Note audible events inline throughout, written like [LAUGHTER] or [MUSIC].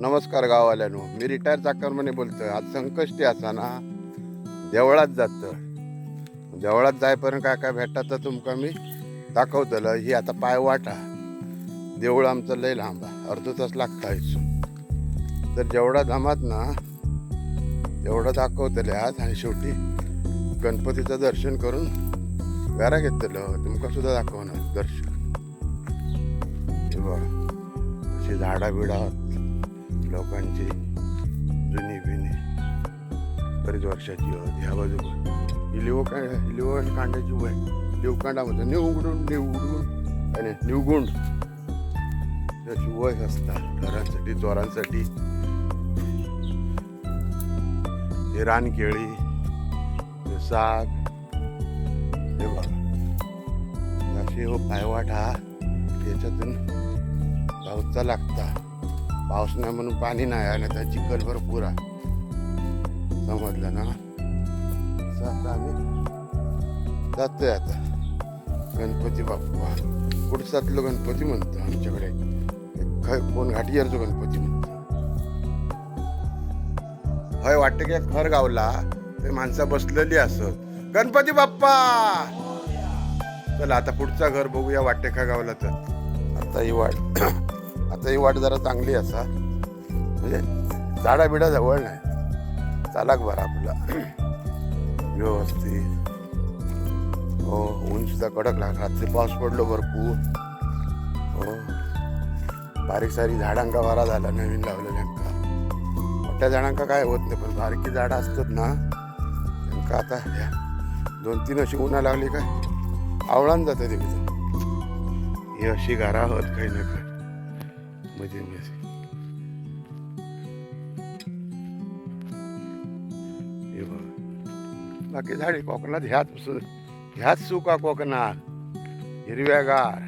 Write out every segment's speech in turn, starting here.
नमस्कार गाववाल्यानो मी रिटायर चाकरमने बोलतो आज संकष्टी असा ना देवळात जातं देवळात जायपर्यंत काय काय भेटतात तर तुमका मी दाखवतलं ही आता पाय वाटा. देऊळ आमचं लय लांब आहे. अर्ध तास लागता तर जेवढा धामात ना तेवढं दाखवतले आज. आणि शेवटी गणपतीचं दर्शन करून घरा घेतलं तुमका सुद्धा दाखवणार दर्शन. अशी झाडा बिडा लोकांची जुनी बिनी बरीच वर्षाची ह्या बाजू ही लिव काय लिव आणि कांड्याची वय. लिवकांडामध्ये निवडून निवगडून आणि निवगुंड त्याची वय असतात घरांसाठी चोरांसाठी हे रानकेळी हे साग. हे बघा. अशी हो पायवाट हा. याच्यातून पाऊसचा लागता. पाऊस नाही म्हणून पाणी नाही आलं त्या चिखलभर पुरा आहे. समजलं ना? आता आम्ही. जातोय आता. गणपती बाप्पा. पुढचातलं गणपती म्हणतो आमच्याकडे? एक कोण घाटियारचं गणपती म्हणतो. हय वाटतं की खर गावला. ते माणसं बसलेली असत. गणपती बाप्पा! चला आता पुढचा घर बघूया वाटेखा गावला तर. आता ही वाट आता ही वाट जरा चांगली असा. म्हणजे झाडा बिडा जवळ नाही. चालाक बरा आपला. व्यवस्थित. हो ऊन सुद्धा कडक लागला रात्री पाऊस पडलो भरपूर. हो. बारीक सारी झाडांका वारा झाला नवीन लावलेल्यांका मोठ्या झाडांका काय होत नाही पण बारकी झाडं असतात ना त्यांका आता ह्या दोन तीन अशी उन्हा लागली काय? आवळान जाते ते ही अशी घरा होत काही ना काही. मध्ये बाकी झाडे कोकणात ह्याच सु- ह्याच सुका कोकणात हिरव्यागार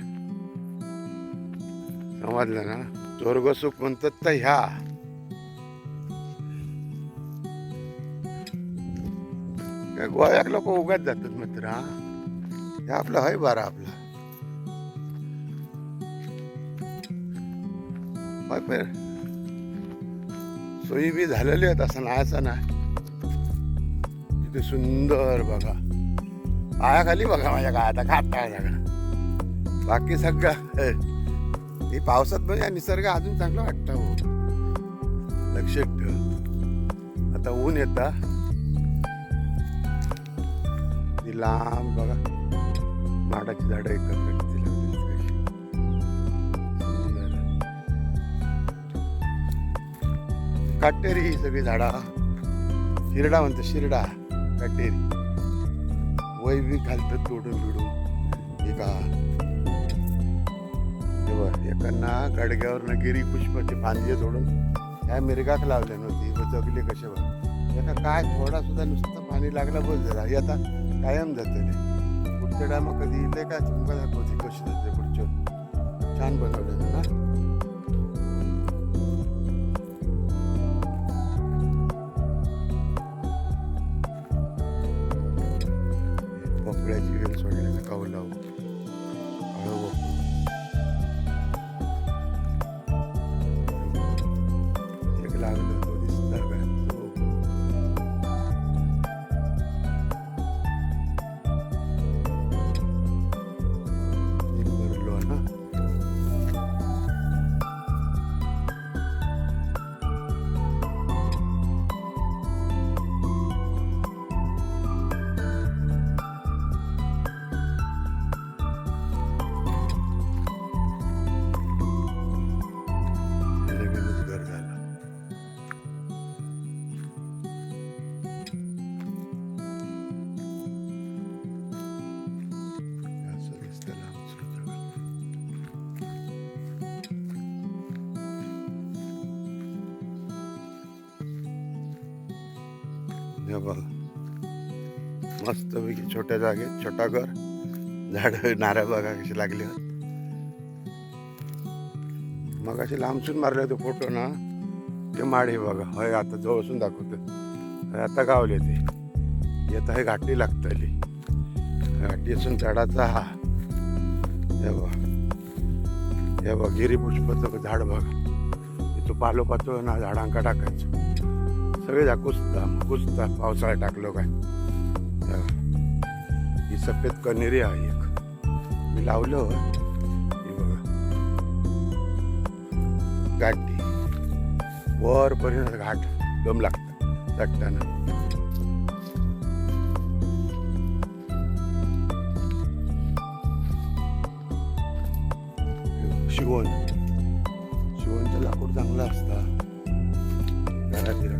समजलं ना स्वर्ग सुख म्हणतात तर ह्या काय गोव्यात लोक उगाच जातात मित्र हा हे आपलं हय बारा आपला होय सोयी बी झालेली आहेत असं नाही ना नाही किती सुंदर बघा. पायाखाली बघा माझ्या काय आता खाता सगळं बाकी सगळं हे. पावसात म्हणजे निसर्ग अजून चांगला वाटतं. हो लक्षात ठेव. आता ऊन येता. ती लांब बघा. माडाची झाडं एकत्र काटेरी ही सगळी झाडा. शिरडा म्हणतो शिरडा काटेरी. वय बी घालतं तोडून बिडून. एका एकांना गाडग्यावर गिरी पुष्पाचे फांदे तोडून ह्या मिरगाक लावल्या नव्हती. व जगले कसे एका काय थोडा सुद्धा नुसतं पाणी लागला बोल जरा. हे आता कायम जातले पुढच्या टायमा कधी येते का तुमका दाखवते कशी जाते पुढच्या छान बनवले ना? congratulations on your nakaulang. हे बघा. मस्तपैकी छोट्या जागेत छोटा घर. झाड नारळ बघा कशी लागली आहेत. मग असे लांबसून मारले होते फोटो ना. ते माडे बघा. होय आता जवळसून दाखवतो आता गावले ते. येत आहे घाटी लागतली. घाटी असून झाडाचा हा. हे बघ. हे बघ गिरीपुष्पाचं झाड बघा. तो पालो पातळ ना झाडांका टाकायचो. सगळे जा कुसता पावसाळा टाकलो काय? ही सफेद कनेरी आहे एक. मी लावलं हे बघा. गाठी. वरपर्यंत घाट दम लागतं चढताना शिवण. शिवणचं लाकूड चांगलं असतं. घरातील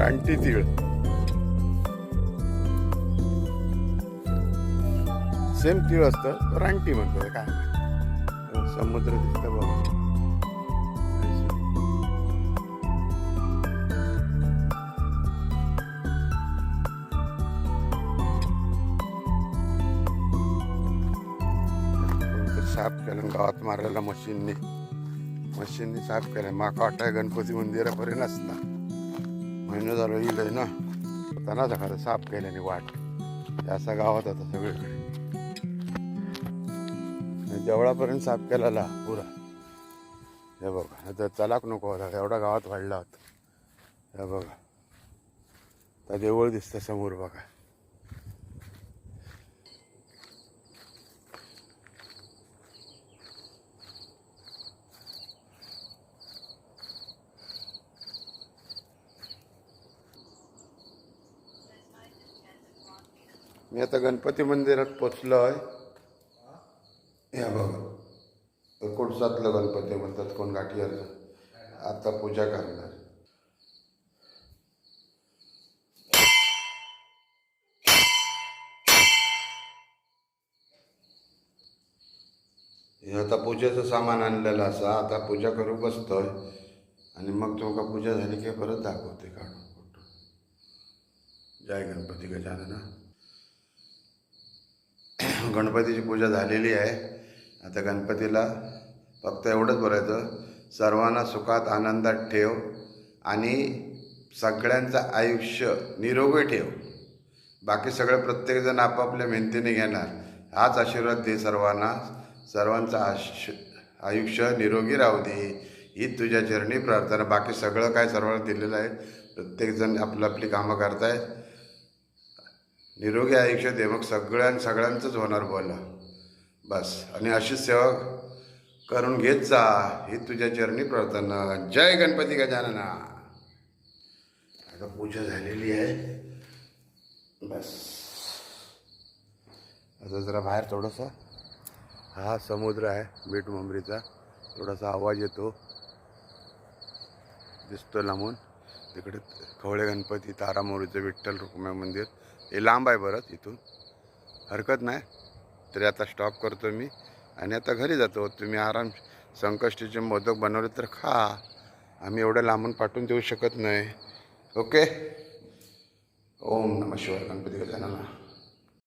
रानटी तीळ सेम तीळ असतं रानटी म्हणतो काय समुद्र दिसत बघा साफ केलं गावात मारायला मशीनने मशीनने साफ केलं माका वाटाय गणपती मंदिरापर्यंत असता महिना झालं येईल ना. त्यांना खरं साफ केल्याने वाट. असा गावात आता सगळीकडे. आणि देवळापर्यंत साफ केलेला पुरा. हे बघा नाही तर चलाक नको होता एवढा गावात वाढला होता. हे बघा. त्या देवळ दिसतं समोर बघा. मी आता गणपती मंदिरात पोचलो आहे या बघा. कुडसातलं गणपती म्हणतात कोण गाठीयाचं आता पूजा करणार. हे आता पूजेचं सामान आणलेलं असा आता पूजा करू बसतोय. आणि मग तुमका पूजा झाली की परत दाखवते काढून फोटो. जय गणपती गजानना. [CLEARS THROAT] गणपतीची पूजा झालेली आहे. आता गणपतीला फक्त एवढंच बोलायचं सर्वांना सुखात आनंदात ठेव आणि सगळ्यांचं आयुष्य निरोगी ठेव. बाकी सगळे प्रत्येकजण आपापल्या मेहनतीने घेणार. हाच आशीर्वाद दे सर्वांना. सर्वांचं आश आयुष्य निरोगी राहू दे. ही तुझ्या चरणी प्रार्थना. बाकी सगळं काय सर्वांना दिलेलं आहे. प्रत्येकजण आपलं आपली कामं करतायत. निरोगी आयुष्य दे मग सगळ्यां सगळ्यांचंच होणार बोला. बस. आणि अशीच सेवा करून घेत जा. ही तुझ्या चरणी प्रार्थना. जय गणपती गजानना. आता पूजा झालेली आहे. बस. आता जरा बाहेर थोडंसं. हा समुद्र आहे मीठ मुंबरीचा थोडासा आवाज येतो. दिसतो लांबून. तिकडे खवळे गणपती तारामोरीचं विठ्ठल रुक्मिणी मंदिर. हे लांब आहे बरंच इथून हरकत नाही. तरी आता स्टॉप करतो मी. आणि आता घरी जातो. तुम्ही आराम संकष्टीचे मोदक बनवले तर खा. आम्ही एवढं लांबून पाठवून देऊ शकत नाही. ओके ओम नम शिवाय गणपती गजानना.